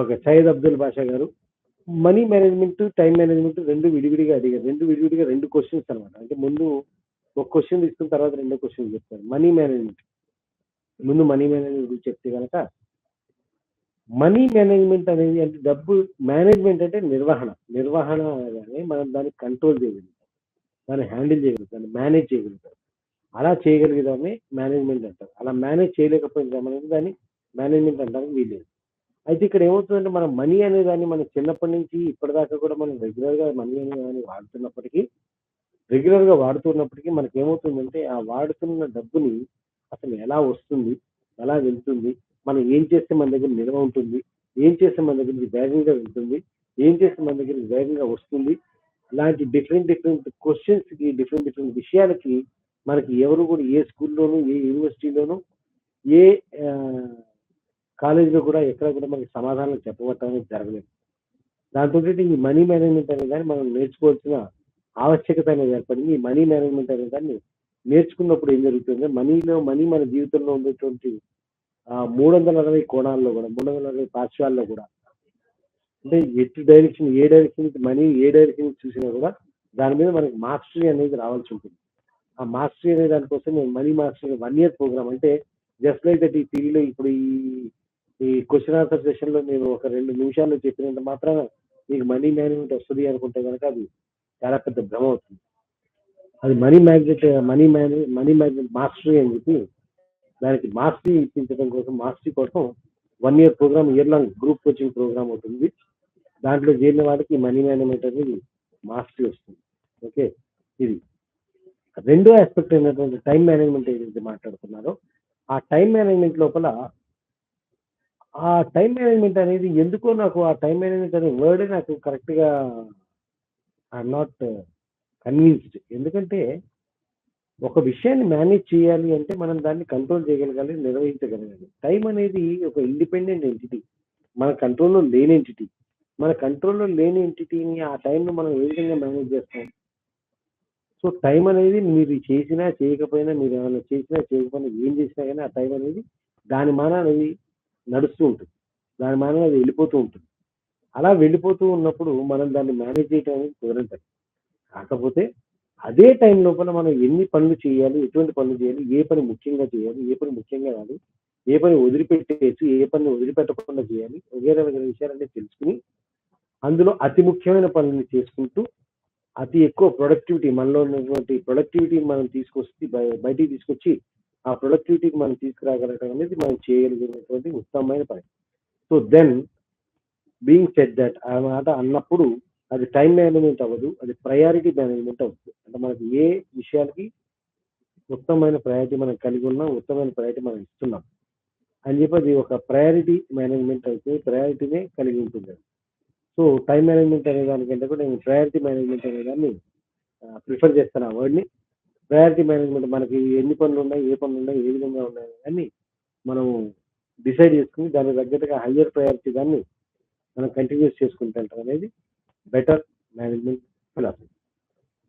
Okay Syed Abdul బాషా గారు. Money management time management రెండు విడివిడిగా అడిగారు. రెండు విడివిడిగా రెండు క్వశ్చన్స్ అనమాట అంటే ముందు ఒక క్వశ్చన్ తీసుకున్న తర్వాత రెండో క్వశ్చన్ చెప్తారు. Money management. ముందు మనీ మేనేజ్మెంట్ గురించి చెప్తే కనుక మనీ మేనేజ్మెంట్ అనేది అంటే డబ్బు మేనేజ్మెంట్ అంటే నిర్వహణ. నిర్వహణ కానీ మనం దాన్ని కంట్రోల్ చేయగలుగుతాం. దాన్ని హ్యాండిల్ చేయగలుగుతాం. మేనేజ్ చేయగలుగుతాం. అలా చేయగలిగేదాన్ని మేనేజ్మెంట్ అంటారు. అలా మేనేజ్ చేయలేకపోయిన అనేది దాన్ని మేనేజ్మెంట్ అంటానికి వీలేదు అయితే ఇక్కడ ఏమవుతుందంటే మనం మనీ అనే దాన్ని మనం చిన్నప్పటి నుంచి ఇప్పటిదాకా కూడా మనం రెగ్యులర్గా మనీ అనే దాన్ని వాడుతున్నప్పటికీ రెగ్యులర్గా వాడుతున్నప్పటికీ మనకి ఏమవుతుందంటే ఆ వాడుతున్న డబ్బుని అసలు ఎలా వస్తుంది ఎలా వెళ్తుంది మనం ఏం చేస్తే మన దగ్గర నిల్వ ఉంటుంది ఏం చేస్తే మన దగ్గర నుంచి వేగంగా వెళ్తుంది ఏం చేస్తే మన దగ్గర వేగంగా వస్తుంది ఇలాంటి డిఫరెంట్ డిఫరెంట్ క్వశ్చన్స్కి డిఫరెంట్ డిఫరెంట్ విషయాలకి మనకి ఎవరు కూడా ఏ స్కూల్లోనూ ఏ యూనివర్సిటీలోనూ ఏ కాలేజీలో కూడా ఎక్కడ కూడా మనకి సమాధానం చెప్పబట్టడం అనేది జరగలేదు. దాంతో ఈ మనీ మేనేజ్మెంట్ అనే దాన్ని మనం నేర్చుకోవాల్సిన ఆవశ్యకత అనేది ఏర్పడింది. ఈ మనీ మేనేజ్మెంట్ అనే దాన్ని నేర్చుకున్నప్పుడు ఏం జరుగుతుంది మనీలో మనీ మన జీవితంలో ఉండేటువంటి మూడు వందల అరవై కోణాల్లో కూడా మూడు వందల అరవై పార్శ్వాల్లో కూడా అంటే ఎటు డైరెక్షన్ ఏ డైరెక్షన్ మనీ ఏ డైరెక్షన్ చూసినా కూడా దాని మీద మనకి మాస్టరీ అనేది రావాల్సి ఉంటుంది. ఆ మాస్టరీ అనే దానికోసం నేను money mastery one year program అంటే జస్ట్ లైక్ దట్ ఈ లో ఇప్పుడు ఈ ఈ క్వశ్చన్ ఆన్సర్ సెషన్లో నేను ఒక రెండు నిమిషాల్లో చెప్పినంత మాత్రాన మీకు మనీ మేనేజ్మెంట్ వస్తుంది అనుకుంటే కనుక అది చాలా పెద్ద భ్రమ అవుతుంది. అది money magnet money manage money magnet mastery అని చెప్పి దానికి మాస్టరీ ఇప్పించడం కోసం మాస్టరీ కోసం one year program year long group coaching program అవుతుంది దాంట్లో చేరిన వాళ్ళకి మనీ మేనేజ్మెంట్ అనేది మాస్టరీ వస్తుంది. ఓకే? ఇది. రెండో ఆస్పెక్ట్ అయినటువంటి టైం మేనేజ్మెంట్ ఏదైతే మాట్లాడుతున్నారో ఆ టైం మేనేజ్మెంట్ లోపల ఆ టైం మేనేజ్మెంట్ అనేది ఎందుకో నాకు ఆ టైం మేనేజ్మెంట్ అనే వర్డ్ నాకు కరెక్ట్గా ఐఎమ్ నాట్ కన్విన్స్డ్ ఎందుకంటే ఒక విషయాన్ని మేనేజ్ చేయాలి అంటే మనం దాన్ని కంట్రోల్ చేయగలగాలి నిర్వహించగలగాలి. టైం అనేది ఒక ఇండిపెండెంట్ ఎంటిటీ మన కంట్రోల్లో లేని ఎంటిటీ మన కంట్రోల్లో లేని ఎంటిటీని ఆ టైంలో మనం ఏ విధంగా మేనేజ్ చేస్తాం? సో టైం అనేది మీరు చేసినా చేయకపోయినా మీరు ఏమైనా చేసినా చేయకపోయినా ఏం చేసినా కానీ ఆ టైం అనేది దాని మాన అనేది నడుస్తూ ఉంటుంది. దాని మాన అది వెళ్ళిపోతూ ఉంటుంది. అలా వెళ్ళిపోతూ ఉన్నప్పుడు మనం దాన్ని మేనేజ్ చేయడం అనేది కుదరంటారు కాకపోతే అదే టైం లోపల మనం ఎన్ని పనులు చేయాలి ఎటువంటి పనులు చేయాలి ఏ పని ముఖ్యంగా చేయాలి ఏ పని ముఖ్యంగా కాదు ఏ పని వదిలిపెట్టేసి ఏ పని వదిలిపెట్టకుండా చేయాలి వగేరే వగేరే విషయాలన్నీ తెలుసుకుని అందులో అతి ముఖ్యమైన పనులను చేసుకుంటూ అతి ఎక్కువ ప్రొడక్టివిటీ మనలో ఉన్నటువంటి ప్రొడక్టివిటీ మనం తీసుకొచ్చి బయటికి తీసుకొచ్చి ఆ ప్రొడక్టివిటీకి మనం తీసుకురాగలగడం అనేది మనం చేయగలిగినటువంటి ఉత్తమమైన పని. So then being set that ఆ మాట అన్నప్పుడు అది టైం మేనేజ్మెంట్ అవ్వదు అది ప్రయారిటీ మేనేజ్మెంట్ అవుతుంది అంటే మనకి ఏ విషయాలకి ఉత్తమమైన ప్రయారిటీ మనం కలిగి ఉన్నాం ఉత్తమమైన ప్రయారిటీ మనం ఇస్తున్నాం. అని చెప్పి అది ఒక ప్రయారిటీ మేనేజ్మెంట్ అయితే ప్రయారిటీనే కలిగి ఉంటుంది. సో టైం మేనేజ్మెంట్ అనే దానికంటే కూడా నేను ప్రయారిటీ మేనేజ్మెంట్ అనే దాన్ని ప్రిఫర్ చేస్తాను ఆ వర్డ్ని ప్రయారిటీ మేనేజ్మెంట్ మనకి ఎన్ని పనులు ఉన్నాయి ఏ పనులు ఉన్నాయి ఏ విధంగా ఉన్నాయి అని మనం డిసైడ్ చేసుకుని దానికి తగ్గట్టుగా హయ్యర్ ప్రయారిటీ దాన్ని మనం కంటిన్యూస్ చేసుకుంటాం అనేది బెటర్ మేనేజ్మెంట్ ఫిలాసఫీ.